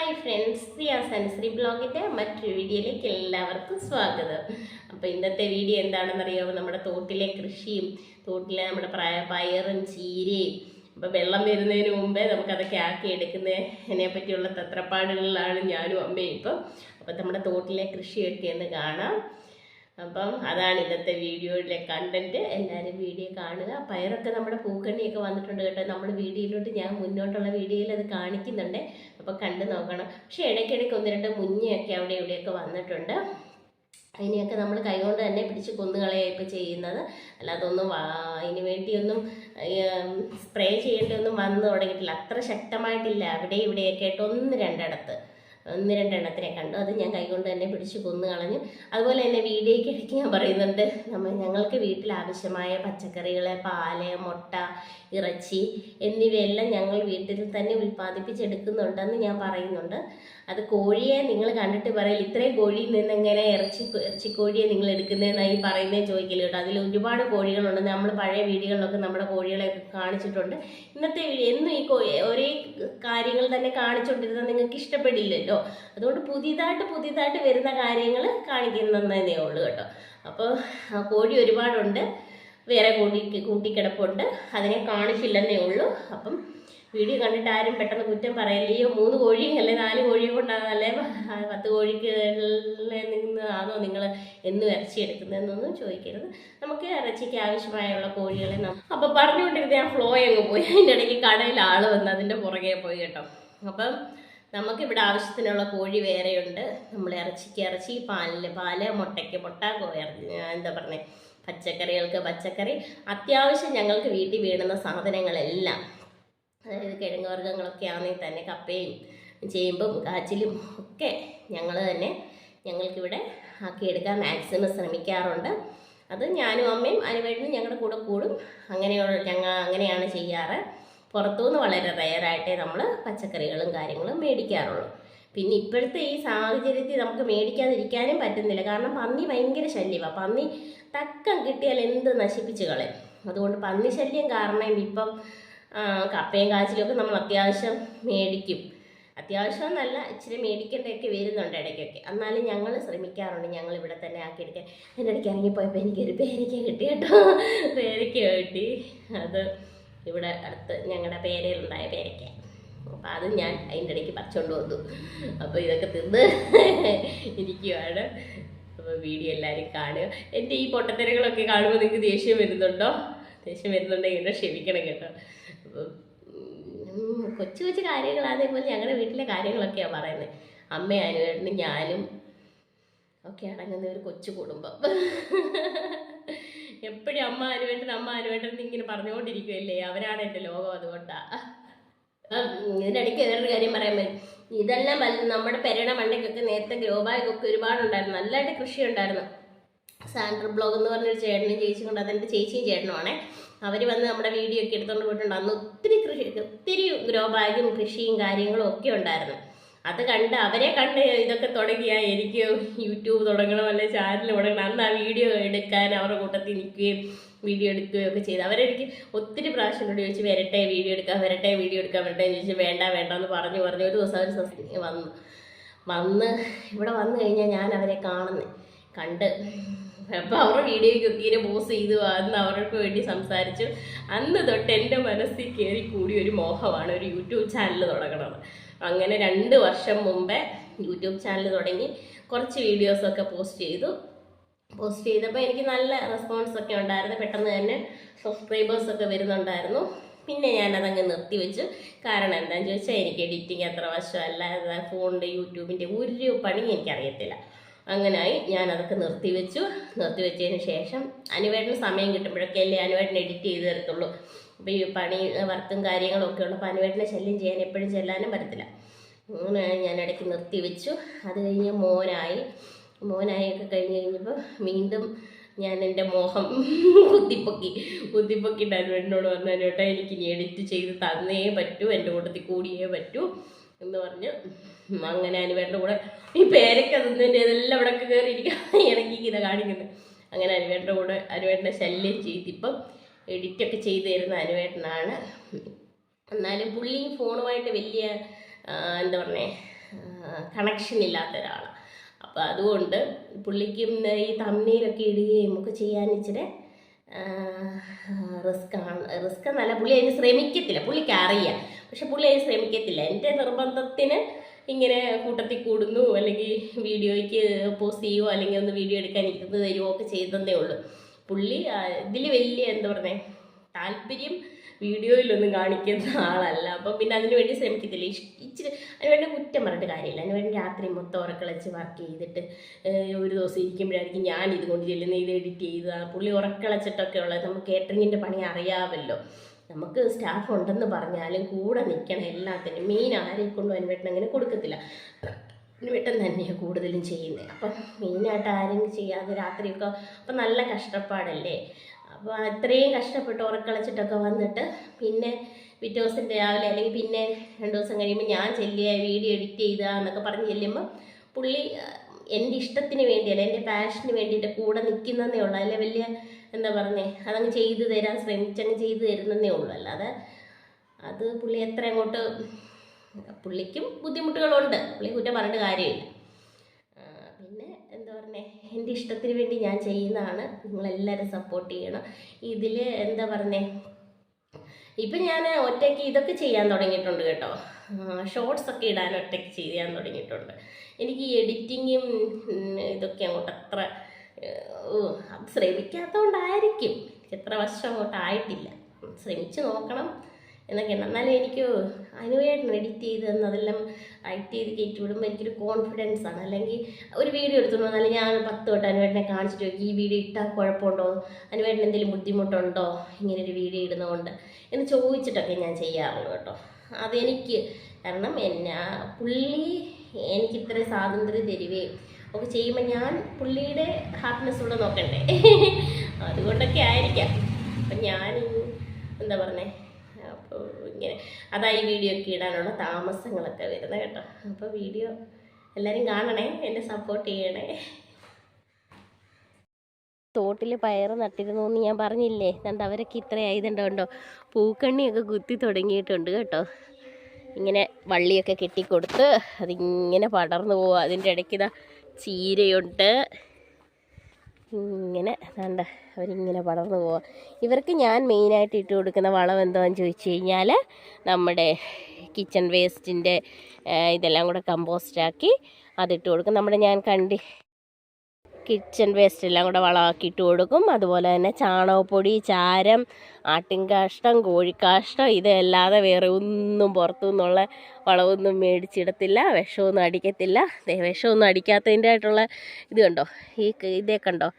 Hi friends പ്രിയ സൻശ്രീ ബ്ലോഗിന്റെ മറ്റൊരു വീഡിയോയിലേക്ക് എല്ലാവർക്കും സ്വാഗതം. അപ്പോൾ ഇന്നത്തെ വീഡിയോ എന്താണെന്ന് അറിയാമോ നമ്മുടെ തോട്ടിലെ കൃഷിയും തോട്ടിലെ നമ്മുടെ പ്രായ പയറും ചീരയും. അപ്പോൾ വെള്ളം വരുന്നതിന് മുമ്പേ നമുക്കതൊക്കെ ആക്കി എടുക്കുന്നതിനെ പറ്റിയുള്ള തത്രപ്പാടുകളിലാണ് ഞാനും അമ്മയും ഇപ്പം. അപ്പം നമ്മുടെ തോട്ടിലെ കൃഷിയൊക്കെ ഒന്ന് കാണാം. അപ്പം അതാണ് ഇന്നത്തെ വീഡിയോയിലെ കണ്ടന്റ് എല്ലാവരും വീഡിയോ കാണുക. പയറൊക്കെ നമ്മുടെ പൂക്കണ്ണിയൊക്കെ വന്നിട്ടുണ്ട് കേട്ടോ. നമ്മൾ വീഡിയോയിലോട്ട് ഞാൻ മുന്നോട്ടുള്ള വീഡിയോയിൽ അത് കാണിക്കുന്നുണ്ട്. അപ്പോൾ കണ്ടു നോക്കണം. പക്ഷേ ഇടയ്ക്കിടയ്ക്ക് ഒന്ന് രണ്ട് മുഞ്ഞയൊക്കെ അവിടെ ഇവിടെയൊക്കെ വന്നിട്ടുണ്ട്. അതിനെയൊക്കെ നമ്മൾ കൈകൊണ്ട് തന്നെ പിടിച്ച് കൊന്നുകളയാണ് ഇപ്പോൾ ചെയ്യുന്നത്. അല്ലാതെ ഒന്നും അതിന് വേണ്ടിയൊന്നും സ്പ്രേ ചെയ്യേണ്ടിയൊന്നും വന്നു തുടങ്ങിയിട്ടില്ല. അത്ര ശക്തമായിട്ടില്ല. അവിടെ ഇവിടെയൊക്കെ ആയിട്ട് ഒന്ന് രണ്ടിടത്ത്. ഒന്ന് രണ്ടെണ്ണത്തിനെ കണ്ടു. അത് ഞാൻ കൈകൊണ്ട് തന്നെ പിടിച്ച് കൊന്നു കളഞ്ഞു. അതുപോലെ തന്നെ വീഡിയോയ്ക്ക് ഇടയ്ക്ക് ഞാൻ പറയുന്നുണ്ട് നമ്മൾ ഞങ്ങൾക്ക് വീട്ടിൽ ആവശ്യമായ പച്ചക്കറികൾ പാൽ മുട്ട ഇറച്ചി എന്നിവയെല്ലാം ഞങ്ങൾ വീട്ടിൽ തന്നെ ഉൽപ്പാദിപ്പിച്ചെടുക്കുന്നുണ്ടെന്ന് ഞാൻ പറയുന്നുണ്ട്. അത് കോഴിയെ നിങ്ങൾ കണ്ടിട്ട് പറയില്ല ഇത്രയും കോഴിയിൽ നിന്ന് എങ്ങനെ ഇറച്ചി ഇറച്ചിക്കോഴിയെ നിങ്ങൾ എടുക്കുന്നതെന്നായി പറയുന്നത് ചോദിക്കില്ല കേട്ടോ. അതിൽ ഒരുപാട് കോഴികളുണ്ട്. നമ്മൾ പഴയ വീഡിയോകളിലൊക്കെ നമ്മുടെ കോഴികളെ കാണിച്ചിട്ടുണ്ട്. ഇന്നത്തെ എന്നും ഈ ഒരേ കാര്യങ്ങൾ തന്നെ കാണിച്ചുകൊണ്ടിരുന്നത് നിങ്ങൾക്ക് ഇഷ്ടപ്പെടില്ലല്ലോ. അതുകൊണ്ട് പുതിയതായിട്ട് പുതിയതായിട്ട് വരുന്ന കാര്യങ്ങൾ കാണിക്കുന്നതേ ഉള്ളൂ കേട്ടോ. അപ്പോൾ കോഴി ഒരുപാടുണ്ട്. വേറെ കൂട്ടി കൂട്ടിക്കിടപ്പുണ്ട്. അതിനെ കാണിച്ചില്ലെന്നേ ഉള്ളൂ. അപ്പം വീഡിയോ കണ്ടിട്ട് ആരും പെട്ടെന്ന് കുറ്റം പറയില്ലയോ മൂന്ന് കോഴി അല്ലെ? നാല് കോഴിയെ കൊണ്ടാണ് അല്ലെ പത്ത് കോഴിക്ക് ആണോ നിങ്ങൾ എന്ന് ഇറച്ചി എടുക്കുന്നതെന്നൊന്നും ചോദിക്കരുത്. നമുക്ക് ഇറച്ചിക്ക് ആവശ്യമായുള്ള കോഴികളെ അപ്പോൾ പറഞ്ഞുകൊണ്ടിരുന്ന ഫ്ലോ അങ്ങ് പോയി. അതിന്റെ ഇടയ്ക്ക് കടയിൽ ആൾ വന്ന് അതിന്റെ പുറകെ പോയി കേട്ടോ. അപ്പം നമുക്കിവിടെ ആവശ്യത്തിനുള്ള കോഴി വേറെയുണ്ട്. നമ്മൾ ഇറച്ചിക്ക് ഇറച്ചി പാലിൽ പാൽ മുട്ടയ്ക്ക് മുട്ട എന്താ പറഞ്ഞേ പച്ചക്കറികൾക്ക് പച്ചക്കറി. അത്യാവശ്യം ഞങ്ങൾക്ക് വീട്ടിൽ വീണുന്ന സാധനങ്ങളെല്ലാം അതായത് കിഴങ്ങ് വർഗങ്ങളൊക്കെ ആണെങ്കിൽ തന്നെ കപ്പയും ചേമ്പും കാച്ചിലും ഒക്കെ ഞങ്ങൾ തന്നെ ഞങ്ങൾക്കിവിടെ ആക്കിയെടുക്കാൻ മാക്സിമം ശ്രമിക്കാറുണ്ട്. അത് ഞാനും അമ്മയും അനുവേട്ടനും ഞങ്ങളുടെ കൂടെ കൂടും. അങ്ങനെയുള്ള ഞങ്ങൾ അങ്ങനെയാണ് ചെയ്യാറ്. പുറത്തുനിന്ന് വളരെ റയറായിട്ടേ നമ്മൾ പച്ചക്കറികളും കാര്യങ്ങളും മേടിക്കാറുള്ളൂ. പിന്നെ ഇപ്പോഴത്തെ ഈ സാഹചര്യത്തിൽ നമുക്ക് മേടിക്കാതിരിക്കാനും പറ്റുന്നില്ല. കാരണം പന്നി ഭയങ്കര ശല്യമാണ് പന്നി തക്കം കിട്ടിയാൽ എന്ത് നശിപ്പിച്ച് കളയും? അതുകൊണ്ട് പന്നി ശല്യം കാരണം ഇപ്പം കപ്പയും കാച്ചിലൊക്കെ നമ്മൾ അത്യാവശ്യം മേടിക്കും. അത്യാവശ്യം എന്നല്ല ഇച്ചിരി മേടിക്കേണ്ടതൊക്കെ വരുന്നുണ്ട് ഇടയ്ക്കൊക്കെ. എന്നാലും ഞങ്ങൾ ശ്രമിക്കാറുണ്ട്. ഞങ്ങൾ ഇവിടെ തന്നെ ആക്കിയെടുക്കാൻ അതിന്റെ ഇടയ്ക്ക് ഇറങ്ങിപ്പോയപ്പോൾ എനിക്കൊരു പേരയ്ക്ക കിട്ടി കേട്ടോ. കിട്ടി. അത് ഇവിടെ അടുത്ത് ഞങ്ങളുടെ പേരയിലുണ്ടായ പേരയ്ക്ക അപ്പം അത് ഞാൻ അതിന്റെ ഇടയ്ക്ക് പറിച്ചുകൊണ്ട് വന്നു. അപ്പോൾ ഇതൊക്കെ തിന്ന് ഇരിക്കുവാണ്. അപ്പോൾ വീഡിയോ എല്ലാവരും കാണുക. എന്റെ ഈ പൊട്ടത്തരകളൊക്കെ കാണുമ്പോൾ നിങ്ങൾക്ക് ദേഷ്യം വരുന്നുണ്ടോ? ദേഷ്യം വരുന്നുണ്ടെങ്കിൽ എന്നെ ക്ഷമിക്കണം കേട്ടോ. കൊച്ചു കൊച്ചു ഇപ്പോൾ ഞങ്ങളുടെ വീട്ടിലെ കാര്യങ്ങളൊക്കെയാണ് പറയുന്നത് അമ്മയാനും ഞാനും ഒക്കെ അടങ്ങുന്ന ഒരു കൊച്ചു കുടുംബം. എപ്പോഴും അമ്മ അനുവേട്ടൻ അമ്മ അനുവേട്ടൻ ഇങ്ങനെ പറഞ്ഞുകൊണ്ടിരിക്കുകയല്ലേ അവരാണ് എന്റെ ലോകം അതുകൊണ്ടാണ് ഇതിനിടയ്ക്ക് വേറൊരു കാര്യം പറയാൻ പറ്റും ഇതെല്ലാം നമ്മുടെ പെരയുടെ മണ്ടയ്ക്കൊക്കെ നേരത്തെ ഗ്രോ ബാഗൊക്കെ ഒരുപാടുണ്ടായിരുന്നു. നല്ലതായിട്ട് കൃഷി ഉണ്ടായിരുന്നു സാൻഡർ ബ്ലോഗ് എന്ന് പറഞ്ഞൊരു ചേട്ടനും ചേച്ചിയും കൊണ്ട് അതെന്റെ ചേച്ചിയും ചേട്ടനുമാണേ. അവർ വന്ന് നമ്മുടെ വീഡിയോ ഒക്കെ എടുത്തുകൊണ്ട് പോയിട്ടുണ്ട്. അന്ന് ഒത്തിരി കൃഷി ഒത്തിരി ഗ്രോ കൃഷിയും കാര്യങ്ങളും ഒക്കെ ഉണ്ടായിരുന്നു. അത് കണ്ട് അവരെ കണ്ട് ഇതൊക്കെ തുടങ്ങിയ എനിക്ക് യൂട്യൂബ് തുടങ്ങണം അല്ലെ ചാനൽ തുടങ്ങണം. അന്ന് ആ വീഡിയോ എടുക്കാൻ അവരുടെ കൂട്ടത്തിൽ നിൽക്കുകയും വീഡിയോ എടുക്കുകയും ഒക്കെ ചെയ്ത്. അവരെനിക്ക് ഒത്തിരി പ്രാവശ്യം എന്നോട് ചോദിച്ചു വരട്ടെ വീഡിയോ എടുക്കാൻ വരട്ടെ വീഡിയോ എടുക്കാൻ വരട്ടെ എന്ന് ചോദിച്ചു. വേണ്ട വേണ്ട എന്ന് പറഞ്ഞു പറഞ്ഞു. ഒരു ദിവസം അവർ സസ് വന്നു. വന്ന് ഇവിടെ വന്നു കഴിഞ്ഞാൽ ഞാൻ അവരെ കാണുന്നത് കണ്ട്. അപ്പോൾ അവരുടെ വീഡിയോയ്ക്ക് തീരെ പോസ് ചെയ്തു. അന്ന് അവർക്ക് വേണ്ടി സംസാരിച്ചു. അന്ന് തൊട്ട് എന്റെ മനസ്സിൽ കയറി കൂടി ഒരു മോഹമാണ് ഒരു യൂട്യൂബ് ചാനൽ തുടങ്ങണത്. അങ്ങനെ രണ്ട് വർഷം മുമ്പേ യൂട്യൂബ് ചാനൽ തുടങ്ങി കുറച്ച് വീഡിയോസൊക്കെ പോസ്റ്റ് ചെയ്തു. പോസ്റ്റ് ചെയ്തപ്പോൾ എനിക്ക് നല്ല റെസ്പോൺസ് ഒക്കെ ഉണ്ടായിരുന്നു. പെട്ടെന്ന് തന്നെ സബ്സ്ക്രൈബേഴ്സൊക്കെ വരുന്നുണ്ടായിരുന്നു. പിന്നെ ഞാനതങ്ങ് നിർത്തിവെച്ചു കാരണം എന്താണെന്ന് ചോദിച്ചാൽ എനിക്ക് എഡിറ്റിംഗ് അത്ര വശമല്ല. ഫോണിന്റെ യൂട്യൂബിന്റെ ഒരു പണി എനിക്കറിയത്തില്ല. അങ്ങനായി ഞാൻ അതൊക്കെ നിർത്തിവെച്ചു നിർത്തിവെച്ചതിന് ശേഷം അനുവേട്ടന് സമയം കിട്ടുമ്പോഴൊക്കെ അല്ലേ അനുവേട്ടൻ എഡിറ്റ് ചെയ്ത് തരത്തുള്ളൂ പണി വർക്കും കാര്യങ്ങളും ഒക്കെ ഉള്ളപ്പോൾ അനുവേട്ടനെ ശല്യം ചെയ്യാൻ എപ്പോഴും ചെല്ലാനും പറ്റത്തില്ല. ഞാൻ ഇടയ്ക്ക് നിർത്തി വെച്ചു. അത് കഴിഞ്ഞ് മോനായി. മോനായൊക്കെ കഴിഞ്ഞ് കഴിഞ്ഞപ്പോൾ വീണ്ടും ഞാൻ എന്റെ മോഹം കുത്തിപ്പൊക്കി. കുത്തിപ്പൊക്കിയിട്ട് അനുവേട്ടനോട് പറഞ്ഞു എനിക്ക് ഇനി എഡിറ്റ് ചെയ്ത് തന്നേ പറ്റൂ എന്റെ കൂട്ടത്തിൽ കൂടിയേ പറ്റൂ എന്ന് പറഞ്ഞ്. അങ്ങനെ അനുവേട്ടന്റെ കൂടെ ഈ പേരൊക്കെ തിന്നതിന്റെ ഇതെല്ലാം ഇവിടെ കയറിയിരിക്കുക ഇണക്കി ഇത് കാണിക്കുന്നത് അങ്ങനെ അനുവേട്ടന്റെ കൂടെ അനുവേട്ടനെ ശല്യം ചെയ്തിപ്പം എഡിറ്റൊക്കെ ചെയ്തു തരുന്ന അനുവേട്ടനാണ്. എന്നാലും പുള്ളി ഫോണുമായിട്ട് വലിയ എന്താ പറഞ്ഞേ കണക്ഷൻ ഇല്ലാത്ത ഒരാളാണ് അപ്പോൾ അതുകൊണ്ട് പുള്ളിക്കും ഈ തമ്മനയിലൊക്കെ ഇടുകയും ഒക്കെ ചെയ്യാൻ ഇച്ചിരി റിസ്ക് ആണ്. റിസ്ക് എന്നല്ല പുള്ളി അതിന് ശ്രമിക്കത്തില്ല. പുള്ളിക്ക് അറിയാം. പക്ഷെ പുള്ളി അതിന് ശ്രമിക്കത്തില്ല. എന്റെ നിർബന്ധത്തിന് ഇങ്ങനെ കൂട്ടത്തിൽ കൂടുന്നു അല്ലെങ്കിൽ വീഡിയോയ്ക്ക് പോസ്റ്റ് ചെയ്യുമോ അല്ലെങ്കിൽ ഒന്ന് വീഡിയോ എടുക്കാൻ ഇരുന്ന് തരുമോ ഒക്കെ ചെയ്തതേ ഉള്ളൂ. പുള്ളി ഇതിൽ വലിയ എന്താ പറയുക താല്പര്യം വീഡിയോയിലൊന്നും കാണിക്കുന്ന ആളല്ല. അപ്പം പിന്നെ അതിന് വേണ്ടി ശ്രമിക്കത്തില്ല. ഇച്ചിരി അതിന് വേണ്ടി കുറ്റം പറഞ്ഞിട്ട് കാര്യമില്ല. അതിന് വേണ്ടി രാത്രി മൊത്തം ഉറക്കളച്ച് വർക്ക് ചെയ്തിട്ട് ഒരു ദിവസം ഇരിക്കുമ്പോഴായിരിക്കും ഞാൻ ഇത് കൊണ്ട് ചെല്ലുന്ന ഇത് എഡിറ്റ് ചെയ്ത് പുള്ളി ഉറക്കളച്ചിട്ടൊക്കെ ഉള്ളത് നമുക്ക് കേറ്ററിങ്ങിന്റെ പണി അറിയാമല്ലോ. നമുക്ക് സ്റ്റാഫ് ഉണ്ടെന്ന് പറഞ്ഞാലും കൂടെ നിൽക്കണം എല്ലാത്തിനും. മെയിൻ ആരെ കൊണ്ടും വേണ്ടി അങ്ങനെ കൊടുക്കത്തില്ല. അനുവേട്ടൻ തന്നെയാണ് കൂടുതലും ചെയ്യുന്നത്. അപ്പം മെയിനായിട്ട് ആരും ചെയ്യാതെ രാത്രിയൊക്കെ അപ്പം നല്ല കഷ്ടപ്പാടല്ലേ? അപ്പോൾ അത്രയും കഷ്ടപ്പെട്ട് ഉറക്കളച്ചിട്ടൊക്കെ വന്നിട്ട് പിന്നെ പിറ്റേ ദിവസം രാവിലെ അല്ലെങ്കിൽ പിന്നെ രണ്ട് ദിവസം കഴിയുമ്പോൾ ഞാൻ ചെല്ലുക വീഡിയോ എഡിറ്റ് ചെയ്യുക എന്നൊക്കെ പറഞ്ഞ് ചെല്ലുമ്പോൾ പുള്ളി എന്റെ ഇഷ്ടത്തിന് വേണ്ടിയല്ല എന്റെ പാഷന് വേണ്ടിയിട്ട് കൂടെ നിൽക്കുന്നതേ ഉള്ളൂ. അല്ലെ വലിയ എന്താ പറഞ്ഞേ അതങ്ങ് ചെയ്തു തരാൻ ശ്രമിച്ചങ്ങ് ചെയ്തു തരുന്നതേ ഉള്ളൂ. അല്ലാതെ അത് പുള്ളി എത്ര അങ്ങോട്ട് പുള്ളിക്കും ബുദ്ധിമുട്ടുകളുണ്ട്. പുള്ളി കുറ്റം പറഞ്ഞിട്ട് കാര്യമില്ല. പിന്നെ എന്താ പറഞ്ഞേ? എന്റെ ഇഷ്ടത്തിന് വേണ്ടി ഞാൻ ചെയ്യുന്നതാണ്. നിങ്ങളെല്ലാവരും സപ്പോർട്ട് ചെയ്യണം. ഇതിൽ എന്താ പറഞ്ഞേ? ഇപ്പം ഞാൻ ഒറ്റയ്ക്ക് ഇതൊക്കെ ചെയ്യാൻ തുടങ്ങിയിട്ടുണ്ട് കേട്ടോ. ഷോർട്സ് ഒക്കെ ഇടാൻ ഒറ്റയ്ക്ക് ചെയ്യാൻ തുടങ്ങിയിട്ടുണ്ട്. എനിക്ക് ഈ എഡിറ്റിങ്ങും ഇതൊക്കെ അങ്ങോട്ട് അത്ര അത് ശ്രമിക്കാത്തതുകൊണ്ടായിരിക്കും. എത്ര വർഷം അങ്ങോട്ട് ആയിട്ടില്ല. ശ്രമിച്ച് നോക്കണം. എന്നൊക്കെയാണ് എന്നാലും എനിക്ക് അനുവേട്ടൻ എഡിറ്റ് ചെയ്ത് തന്ന് അതെല്ലാം എഡിറ്റ് ചെയ്ത് കയറ്റി വിടുമ്പോൾ എനിക്കൊരു കോൺഫിഡൻസ് ആണ്. അല്ലെങ്കിൽ ഒരു വീഡിയോ എടുത്തോണ്ട് വന്നാൽ ഞാൻ പത്ത് തൊട്ട് അനുവേട്ടനെ കാണിച്ചിട്ട് നോക്കി ഈ വീഡിയോ ഇട്ടാൽ കുഴപ്പമുണ്ടോ? അനുവേട്ടൻ എന്തെങ്കിലും ബുദ്ധിമുട്ടുണ്ടോ? ഇങ്ങനെ ഒരു വീഡിയോ ഇടുന്നതുകൊണ്ട് എന്ന് ചോദിച്ചിട്ടൊക്കെ ഞാൻ ചെയ്യാറുള്ളൂ കേട്ടോ. അതെനിക്ക് കാരണം എന്നാ പുള്ളി എനിക്ക് ഇത്രയും സ്വാതന്ത്ര്യം തരികയും ഒക്കെ ചെയ്യുമ്പോൾ ഞാൻ പുള്ളിയുടെ ഹാപ്പിനെസ് ഉള്ള നോക്കണ്ടേ? അതുകൊണ്ടൊക്കെ ആയിരിക്കാം. അപ്പം ഞാൻ എന്താ പറഞ്ഞേ? ഇങ്ങനെ. അതായി വീഡിയോ ഒക്കെ ഇടാനുള്ള താമസങ്ങളൊക്കെ വരുന്നത് കേട്ടോ. അപ്പോൾ വീഡിയോ എല്ലാവരും കാണണേ എന്നെ സപ്പോർട്ട് ചെയ്യണേ. തോട്ടിൽ പയർ നട്ടിരുന്നു എന്ന് ഞാൻ പറഞ്ഞില്ലേ? കണ്ട് അവരൊക്കെ ഇത്ര ആയതുണ്ടോ പൂക്കണ്ണിയൊക്കെ കുത്തി തുടങ്ങിയിട്ടുണ്ട് കേട്ടോ. ഇങ്ങനെ വള്ളിയൊക്കെ കെട്ടിക്കൊടുത്ത് അതിങ്ങനെ പടർന്നു പോവുക അതിന്റെ ഇടയ്ക്ക് ഇതാ ചീരയുണ്ട്. ഇങ്ങനെ കണ്ട അവരിങ്ങനെ വളർന്നു പോവാം. ഇവർക്ക് ഞാൻ മെയിനായിട്ട് ഇട്ട് കൊടുക്കുന്ന വളം എന്താണെന്ന് ചോദിച്ചു കഴിഞ്ഞാൽ നമ്മുടെ കിച്ചൺ വേസ്റ്റിന്റെ ഇതെല്ലാം കൂടെ കമ്പോസ്റ്റാക്കി അതിട്ട് കൊടുക്കും. നമ്മുടെ ഞാൻ കണ്ടി കിച്ചൺ വേസ്റ്റ് എല്ലാം കൂടെ വളമാക്കിയിട്ട് കൊടുക്കും. അതുപോലെ തന്നെ ചാണകപ്പൊടി ചാരം ആട്ടിൻകാഷ്ടം കോഴിക്കാഷ്ടം ഇതല്ലാതെ വേറെ ഒന്നും പുറത്തു നിന്നുള്ള വളമൊന്നും മേടിച്ചിടത്തില്ല. വിഷമൊന്നും അടിക്കത്തില്ല. വിഷമൊന്നും അടിക്കാത്തതിന്റെ ആയിട്ടുള്ള ഇത് കണ്ടോ? ഈ ഇതേ കണ്ടോ?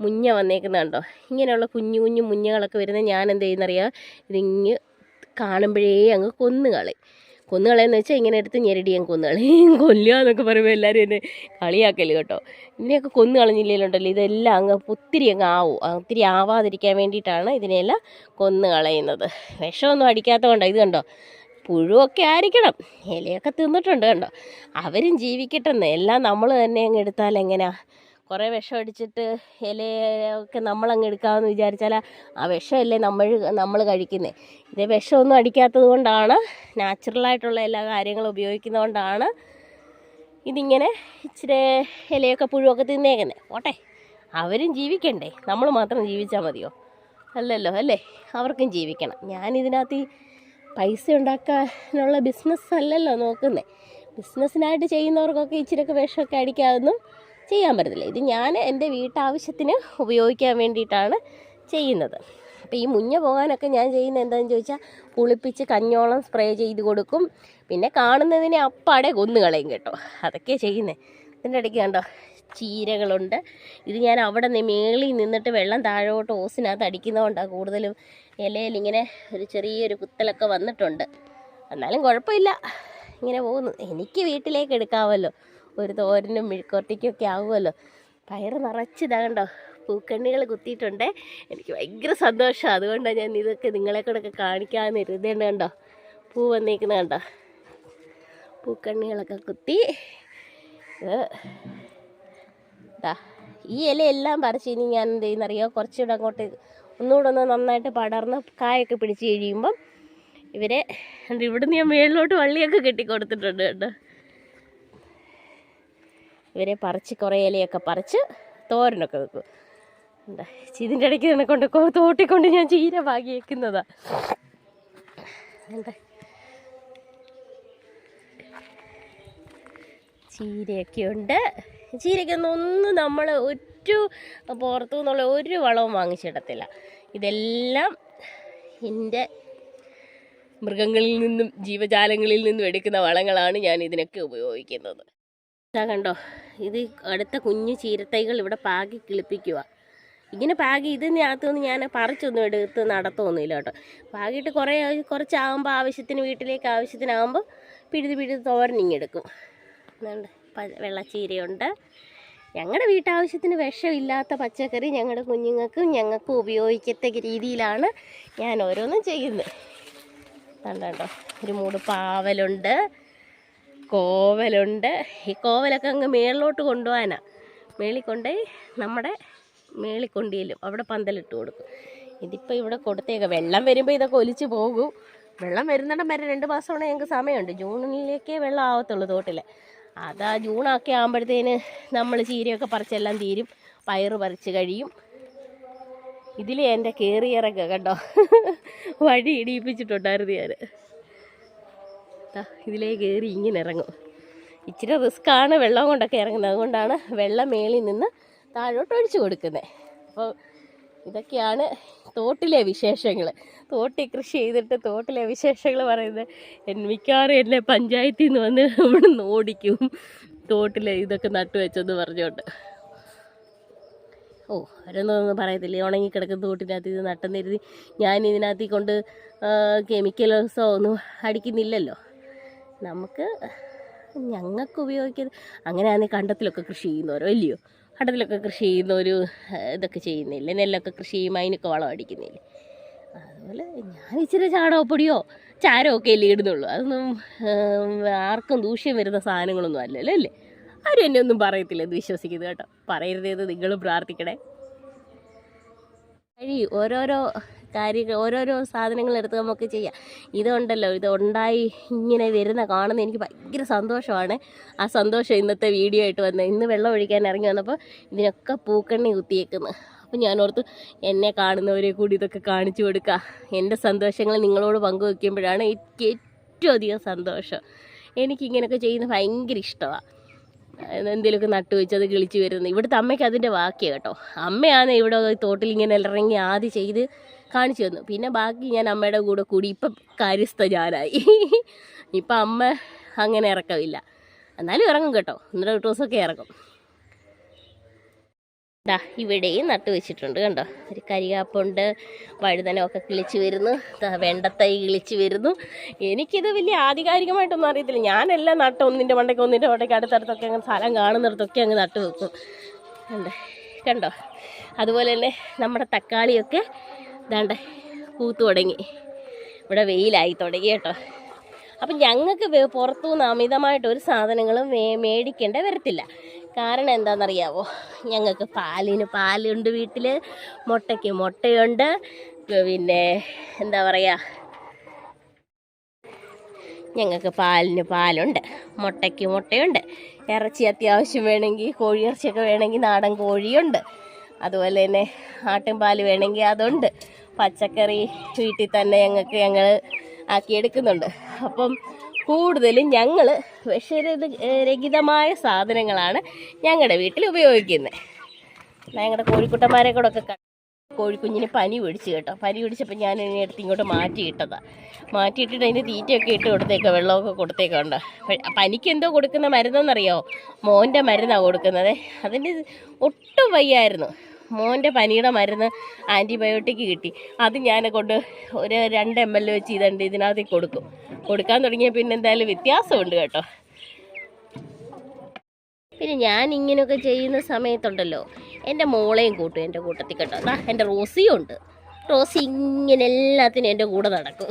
മുഞ്ഞ വന്നേക്കുന്ന കണ്ടോ? ഇങ്ങനെയുള്ള കുഞ്ഞു കുഞ്ഞു മുഞ്ഞകളൊക്കെ വരുന്ന ഞാൻ എന്ത് ചെയ്യുന്നറിയാം? ഇതിങ്ങ് കാണുമ്പോഴേ അങ്ങ് കൊന്നുകളയും. കൊന്നുകളയെന്ന് വെച്ചാൽ ഇങ്ങനെ എടുത്ത് ഞെരടി ഞാൻ കൊന്നുകളയും. കൊല്ലുക എന്നൊക്കെ പറയുമ്പോൾ എല്ലാവരും എന്നെ കളിയാക്കൽ കേട്ടോ. ഇതിനെയൊക്കെ കൊന്നു ഇതെല്ലാം അങ്ങ് ഒത്തിരി അങ്ങ് ആവും. ഒത്തിരി ആവാതിരിക്കാൻ വേണ്ടിയിട്ടാണ് ഇതിനെല്ലാം കൊന്നു കളയുന്നത്. വിഷമൊന്നും അടിക്കാത്ത കൊണ്ടോ ഇത് കണ്ടോ? പുഴുവൊക്കെ ആയിരിക്കണം. ഇലയൊക്കെ തിന്നിട്ടുണ്ട് കണ്ടോ? അവരും ജീവിക്കട്ടെന്ന്. എല്ലാം നമ്മൾ തന്നെ അങ്ങ് എടുത്താൽ എങ്ങനെയാ കുറേ വിഷം അടിച്ചിട്ട് ഇലയൊക്കെ നമ്മളങ്ങ് എടുക്കാമെന്ന് വിചാരിച്ചാൽ ആ വിഷമല്ലേ നമ്മൾ നമ്മൾ കഴിക്കുന്നത് ഇത് വിഷമൊന്നും അടിക്കാത്തത് കൊണ്ടാണ് നാച്ചുറലായിട്ടുള്ള എല്ലാ കാര്യങ്ങളും ഉപയോഗിക്കുന്നത് കൊണ്ടാണ് ഇതിങ്ങനെ ഇച്ചിരി ഇലയൊക്കെ പുഴുവൊക്കെ തിന്നേക്കുന്നത് ഓട്ടെ അവരും ജീവിക്കണ്ടേ. നമ്മൾ മാത്രം ജീവിച്ചാൽ മതിയോ? അല്ലല്ലോ അല്ലേ? അവർക്കും ജീവിക്കണം. ഞാനിതിനകത്ത് ഈ പൈസ ഉണ്ടാക്കാനുള്ള ബിസിനസ് അല്ലല്ലോ നോക്കുന്നത് ബിസിനസ്സിനായിട്ട് ചെയ്യുന്നവർക്കൊക്കെ ഇച്ചിരിയൊക്കെ വിഷമൊക്കെ അടിക്കാതൊന്നും ചെയ്യാൻ പറ്റത്തില്ല. ഇത് ഞാൻ എന്റെ വീട്ടാവശ്യത്തിന് ഉപയോഗിക്കാൻ വേണ്ടിയിട്ടാണ് ചെയ്യുന്നത്. അപ്പോൾ ഈ മുഞ്ഞ പോകാനൊക്കെ ഞാൻ ചെയ്യുന്നത് എന്താണെന്ന് ചോദിച്ചാൽ കുളിപ്പിച്ച് കഞ്ഞോളം സ്പ്രേ ചെയ്ത് കൊടുക്കും. പിന്നെ കാണുന്നതിനെ അപ്പാടെ കൊന്നു കളയും കേട്ടോ. അതൊക്കെ ചെയ്യുന്നത് ഇതിന്റെ ഇടയ്ക്ക് കണ്ടോ ചീരകളുണ്ട്. ഇത് ഞാൻ അവിടെ നിന്ന് മേളിൽ നിന്നിട്ട് വെള്ളം താഴോട്ട് ഓസിനകത്ത് അടിക്കുന്നതുകൊണ്ടാണ് കൂടുതലും ഇലയിൽ ഇങ്ങനെ ഒരു ചെറിയൊരു കുത്തലൊക്കെ വന്നിട്ടുണ്ട്. എന്നാലും കുഴപ്പമില്ല. ഇങ്ങനെ പോകുന്നു. എനിക്ക് വീട്ടിലേക്ക് എടുക്കാമല്ലോ. ഒരു തോരനും മിഴുക്കോർത്തിക്കും ഒക്കെ ആവുമല്ലോ. പയറ് നിറച്ചിതാകണ്ടോ പൂക്കണ്ണികൾ കുത്തിയിട്ടുണ്ട്. എനിക്ക് ഭയങ്കര സന്തോഷമാണ് അതുകൊണ്ടാണ് ഞാൻ ഇതൊക്കെ നിങ്ങളെ കൂടെയൊക്കെ കാണിക്കാമെന്ന് ഇരുതേണ്ട കണ്ടോ പൂ വന്നേക്കുന്ന കണ്ടോ. പൂക്കണ്ണികളൊക്കെ കുത്തി ഈ ഇലയെല്ലാം പറിച്ച് ഇനി ഞാൻ എന്ത് ചെയ്യുന്നറിയോ കുറച്ചുകൂടെ അങ്ങോട്ട് ഒന്നുകൂടെ ഒന്ന് നന്നായിട്ട് പടർന്ന് കായൊക്കെ പിടിച്ച് കഴിയുമ്പം ഇവരെ ഇവിടുന്ന് ഞാൻ മേളിലോട്ട് വള്ളിയൊക്കെ കെട്ടിക്കൊടുത്തിട്ടുണ്ട് കേട്ടോ ഇവരെ പറിച്ച് കുറേ ഇലയൊക്കെ പറിച്ച് തോരനൊക്കെ വെക്കും. എന്താ ഇതിന്റെ ഇടയ്ക്ക് തന്നെ കൊണ്ട് തോട്ടിക്കൊണ്ട് ഞാൻ ചീര പാകി വെക്കുന്നതാ. എന്താ? ചീരയൊക്കെ ഉണ്ട്. ചീരയ്ക്കൊന്നും ഒന്നും നമ്മൾ ഒരു പുറത്തു നിന്നുള്ള ഒരു വളവും വാങ്ങിച്ചിടത്തില്ല. ഇതെല്ലാം എന്റെ മൃഗങ്ങളിൽ നിന്നും ജീവജാലങ്ങളിൽ നിന്നും എടുക്കുന്ന വളങ്ങളാണ് ഞാൻ ഇതിനൊക്കെ ഉപയോഗിക്കുന്നത്. ഇതാ കണ്ടോ ഇത് അടുത്ത കുഞ്ഞു ചീരത്തൈകൾ ഇവിടെ പാകി കിളിപ്പിക്കുക ഇങ്ങനെ പാകി ഇതിനകത്തുനിന്ന് ഞാൻ പറിച്ചൊന്നും എടുത്ത് നടത്തൊന്നുമില്ല കേട്ടോ. പാകിയിട്ട് കുറേ കുറച്ചാകുമ്പോൾ ആവശ്യത്തിന് വീട്ടിലേക്ക് ആവശ്യത്തിനാകുമ്പോൾ പിഴുത് പിഴുത് തോരനിങ്ങെടുക്കും പ- വെള്ളച്ചീരയുണ്ട്. ഞങ്ങളുടെ വീട്ടാവശ്യത്തിന് വിഷമില്ലാത്ത പച്ചക്കറി ഞങ്ങളുടെ കുഞ്ഞുങ്ങൾക്കും ഞങ്ങൾക്കും ഉപയോഗിക്കത്തക്ക രീതിയിലാണ് ഞാൻ ഓരോന്നും ചെയ്യുന്നത്. കണ്ടോ ഒരു മൂട് പാവലുണ്ട്. കോവലുണ്ട്. ഈ കോവലൊക്കെ അങ്ങ് മേളിലോട്ട് കൊണ്ടുപോകാനാ. മേളിൽ കൊണ്ടുപോയി നമ്മുടെ മേളിൽ കൊണ്ടുചെല്ലും അവിടെ പന്തലിട്ട് കൊടുക്കും. ഇതിപ്പോൾ ഇവിടെ കൊടുത്തേക്കാം. വെള്ളം വരുമ്പോൾ ഇതൊക്കെ ഒലിച്ച് പോകും. വെള്ളം വരുന്നിടം വരെ രണ്ട് മാസമാണ് ഞങ്ങൾക്ക് സമയമുണ്ട്. ജൂണിലേക്കേ വെള്ളം ആവത്തുള്ളൂ തോട്ടിൽ അതാ ജൂണൊക്കെ ആകുമ്പോഴത്തേന് നമ്മൾ ചീരയൊക്കെ പറിച്ചെല്ലാം തീരും. പയറ് പറിച്ച് കഴിയും. ഇതിൽ എന്റെ കയറിയിറക്ക കേട്ടോ വഴി ഇടിയിപ്പിച്ചിട്ടുണ്ടായിരുന്നു ഞാൻ ഇതിലേ കയറി ഇങ്ങനെ ഇറങ്ങും. ഇച്ചിരി റിസ്ക്കാണ് വെള്ളം കൊണ്ടൊക്കെ ഇറങ്ങുന്നത്. അതുകൊണ്ടാണ് വെള്ളം മേളിൽ നിന്ന് താഴോട്ട് ഒഴിച്ചു കൊടുക്കുന്നത് അപ്പോൾ ഇതൊക്കെയാണ് തോട്ടിലെ വിശേഷങ്ങൾ. തോട്ടിൽ കൃഷി ചെയ്തിട്ട് തോട്ടിലെ വിശേഷങ്ങൾ പറയുന്നത്. മിക്കവാറും എന്നെ പഞ്ചായത്തിൽ നിന്ന് വന്ന് ഇവിടെ നിന്ന് ഓടിക്കും. തോട്ടിലെ ഇതൊക്കെ നട്ടു വെച്ചെന്ന് പറഞ്ഞുകൊണ്ട്. ഓ അവരൊന്നും പറയത്തില്ലേ? ഉണങ്ങി കിടക്കുന്ന തോട്ടിനകത്ത് ഇത് നട്ടെന്നിരുതി ഞാൻ ഇതിനകത്ത് കൊണ്ട് ഒന്നും അടിക്കുന്നില്ലല്ലോ. നമുക്ക് ഞങ്ങൾക്ക് ഉപയോഗിക്കുന്നത് അങ്ങനെയാണെങ്കിൽ കണ്ടത്തിലൊക്കെ കൃഷി ചെയ്യുന്നവരോ? ഇല്ലയോ? കണ്ടത്തിലൊക്കെ കൃഷി ചെയ്യുന്നവർ ഇതൊക്കെ ചെയ്യുന്നില്ലേ? നെല്ലൊക്കെ കൃഷി ചെയ്യുമ്പോൾ അതിനൊക്കെ വളം അടിക്കുന്നില്ലേ? അതുപോലെ ഞാൻ ഇച്ചിരി ചാണകപ്പൊടിയോ ചാരമൊക്കെ അല്ലേ ഇടുന്നുള്ളൂ. അതൊന്നും ആർക്കും ദൂഷ്യം വരുന്ന സാധനങ്ങളൊന്നും അല്ലല്ലോ അല്ലേ? ആരും എന്നെ ഒന്നും പറയത്തില്ല എന്ന് വിശ്വസിക്കുന്നത് കേട്ടോ. പറയരുതേത് നിങ്ങളും പ്രാർത്ഥിക്കണേ. കഴി ഓരോരോ കാര്യങ്ങൾ ഓരോരോ സാധനങ്ങൾ എടുത്ത് നമുക്ക് ചെയ്യാം. ഇതുണ്ടല്ലോ ഇത് ഉണ്ടായി ഇങ്ങനെ വരുന്ന കാണുന്ന എനിക്ക് ഭയങ്കര സന്തോഷമാണ്. ആ സന്തോഷം ഇന്നത്തെ വീഡിയോ ആയിട്ട് വന്നത് ഇന്ന് വെള്ളം ഒഴിക്കാൻ ഇറങ്ങി വന്നപ്പോൾ ഇതിനൊക്കെ പൂക്കണ്ണി കുത്തിയേക്കുന്നു. അപ്പം ഞാൻ ഓർത്ത് എന്നെ കാണുന്നവരെ കൂടി ഇതൊക്കെ കാണിച്ചു കൊടുക്കുക എന്റെ സന്തോഷങ്ങൾ നിങ്ങളോട് പങ്കുവെക്കുമ്പോഴാണ് എനിക്ക് ഏറ്റവും അധികം സന്തോഷം. എനിക്കിങ്ങനെയൊക്കെ ചെയ്യുന്നത് ഭയങ്കര ഇഷ്ടമാണ് എന്തെങ്കിലുമൊക്കെ നട്ടു വെച്ചത് കിളിച്ച് വരുന്നത്. ഇവിടുത്തെ അമ്മയ്ക്ക് അതിന്റെ വാക്കിയാണ് കേട്ടോ. അമ്മയാണ് ഇവിടെ തോട്ടിൽ ഇങ്ങനെ ഇറങ്ങി ആദ്യം ചെയ്ത് കാണിച്ചു തന്നു. പിന്നെ ബാക്കി ഞാൻ അമ്മയുടെ കൂടെ കൂടി ഇപ്പം കാര്യസ്ഥ ഞാനായി ഇപ്പം അമ്മ അങ്ങനെ ഇറക്കമില്ല. എന്നാലും ഇറങ്ങും കേട്ടോ. ഒന്നര ദിവസമൊക്കെ ഇറങ്ങും. ദാ ഇവിടെയും നട്ടു വെച്ചിട്ടുണ്ട് കണ്ടോ? ഒരു കരികാപ്പുണ്ട്. വഴുതനമൊക്കെ കിളിച്ച് വരുന്നു. വെണ്ടത്തൈ കിളിച്ച് വരുന്നു. എനിക്കിത് വലിയ ആധികാരികമായിട്ടൊന്നും അറിയത്തില്ല. ഞാനെല്ലാം നട്ട് ഒന്നിന്റെ മണ്ടയ്ക്ക് ഒന്നിന്റെ മണ്ടയ്ക്ക് അടുത്തടുത്തൊക്കെ അങ്ങ് സ്ഥലം കാണുന്നിടത്തൊക്കെ അങ്ങ് നട്ട് വെക്കും. കണ്ടോ? കണ്ടോ? അതുപോലെ തന്നെ നമ്മുടെ തക്കാളിയൊക്കെ ദാണ്ട പൂത്തു തുടങ്ങി. ഇവിടെ വെയിലായി തുടങ്ങി കേട്ടോ. അപ്പം ഞങ്ങൾക്ക് പുറത്തു പുറത്തുനിന്ന് അമിതമായിട്ട് ഒരു സാധനങ്ങളും മേടിക്കേണ്ട വരത്തില്ല. കാരണം എന്താണെന്നറിയാവോ? ഞങ്ങൾക്ക് പാലിന് പാലുണ്ട് വീട്ടിൽ മുട്ടയ്ക്ക് മുട്ടയുണ്ട് പിന്നെ എന്താ പറയുക ഞങ്ങൾക്ക് പാലിന് പാലുണ്ട് മുട്ടയ്ക്ക് മുട്ടയുണ്ട്. ഇറച്ചി അത്യാവശ്യം വേണമെങ്കിൽ കോഴി ഇറച്ചിയൊക്കെ വേണമെങ്കിൽ നാടൻ കോഴിയുണ്ട്. അതുപോലെ തന്നെ ആട്ടിൻ പാൽ വേണമെങ്കിൽ അതുണ്ട്. പച്ചക്കറി വീട്ടിൽ തന്നെ ഞങ്ങൾക്ക് ഞങ്ങൾ ആക്കിയെടുക്കുന്നുണ്ട്. അപ്പം കൂടുതലും ഞങ്ങൾ വിഷരഹിതമായ സാധനങ്ങളാണ് ഞങ്ങളുടെ വീട്ടിൽ ഉപയോഗിക്കുന്നത്. ഞങ്ങളുടെ കോഴിക്കുട്ടന്മാരെ കൂടെ ഒക്കെ കോഴിക്കുഞ്ഞിന് പനി പിടിച്ച് കേട്ടോ. പനി പിടിച്ചപ്പോൾ ഞാൻ ഇതിനെ എടുത്ത് ഇങ്ങോട്ട് മാറ്റിയിട്ടതാ മാറ്റിയിട്ടിട്ട് അതിന് തീറ്റയൊക്കെ ഇട്ട് കൊടുത്തേക്കാം വെള്ളമൊക്കെ കൊടുത്തേക്കുണ്ട് പനിക്ക് എന്തോ കൊടുക്കുന്ന മരുന്നെന്നറിയോ? മോന്റെ മരുന്നാണ് കൊടുക്കുന്നത്. അതിന്റെ ഒട്ടും വയ്യായിരുന്നു. മോന്റെ പനിയുടെ മരുന്ന് ആന്റിബയോട്ടിക് കിട്ടി. അത് ഞാൻ കൊണ്ട് ഒരു രണ്ട് എം എൽ വെച്ച് ഇതുണ്ട് ഇതിനകത്ത് കൊടുക്കും. കൊടുക്കാൻ തുടങ്ങിയ പിന്നെ എന്തായാലും വ്യത്യാസമുണ്ട് കേട്ടോ. പിന്നെ ഞാൻ ഇങ്ങനെയൊക്കെ ചെയ്യുന്ന സമയത്തുണ്ടല്ലോ. എന്റെ മോളെയും കൂട്ടും എന്റെ കൂട്ടത്തിൽ കേട്ടോ. ദാ എന്റെ റോസിയും ഉണ്ട് റോസി ഇങ്ങനെ എല്ലാത്തിനും എന്റെ കൂടെ നടക്കും.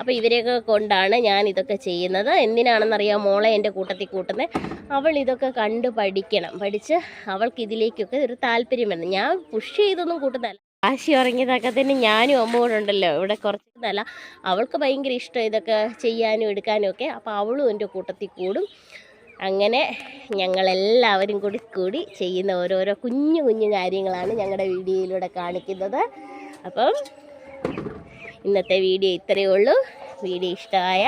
അപ്പോൾ ഇവരെയൊക്കെ കൊണ്ടാണ് ഞാൻ ഇതൊക്കെ ചെയ്യുന്നത്. എന്തിനാണെന്നറിയാം? മോളെ എന്റെ കൂട്ടത്തിൽ കൂട്ടുന്നത് അവൾ ഇതൊക്കെ കണ്ട് പഠിക്കണം. പഠിച്ച് അവൾക്ക് ഇതിലേക്കൊക്കെ ഒരു താല്പര്യം വേണം ഞാൻ പുഷ് ചെയ്തൊന്നും കൂട്ടുന്നതല്ല. വാശി ഉറങ്ങിയതൊക്കെ തന്നെ ഞാനും അമ്മയോടുണ്ടല്ലോ ഇവിടെ കുറച്ചതല്ല അവൾക്ക് ഭയങ്കര ഇഷ്ടം ഇതൊക്കെ ചെയ്യാനും എടുക്കാനും ഒക്കെ. അപ്പോൾ അവളും എന്റെ കൂട്ടത്തിൽ കൂടും. അങ്ങനെ ഞങ്ങളെല്ലാവരും കൂടി കൂടി ചെയ്യുന്ന ഓരോരോ കുഞ്ഞു കുഞ്ഞു കാര്യങ്ങളാണ് ഞങ്ങളുടെ വീഡിയോയിലൂടെ കാണിക്കുന്നത്. അപ്പം ഇന്നത്തെ വീഡിയോ ഇത്രയേ ഉള്ളൂ. വീഡിയോ ഇഷ്ടമായ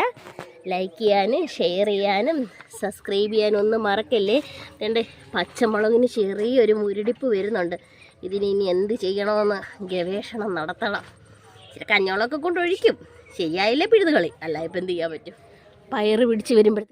ലൈക്ക് ചെയ്യാനും ഷെയർ ചെയ്യാനും സബ്സ്ക്രൈബ് ചെയ്യാനും ഒന്നും മറക്കല്ലേ? എന്റെ പച്ചമുളകിന് ചെറിയൊരു മുരടിപ്പ് വരുന്നുണ്ട്. ഇതിന് ഇനി എന്ത് ചെയ്യണമെന്ന് ഗവേഷണം നടത്തണം. ഇച്ചിരി കഞ്ഞോളൊക്കെ കൊണ്ടൊഴിക്കും. ശരിയായില്ലേ പിഴുതുകളി? അല്ല ഇപ്പം എന്ത് ചെയ്യാൻ പറ്റും? പയറ് പിടിച്ച് വരുമ്പോഴത്തേക്ക്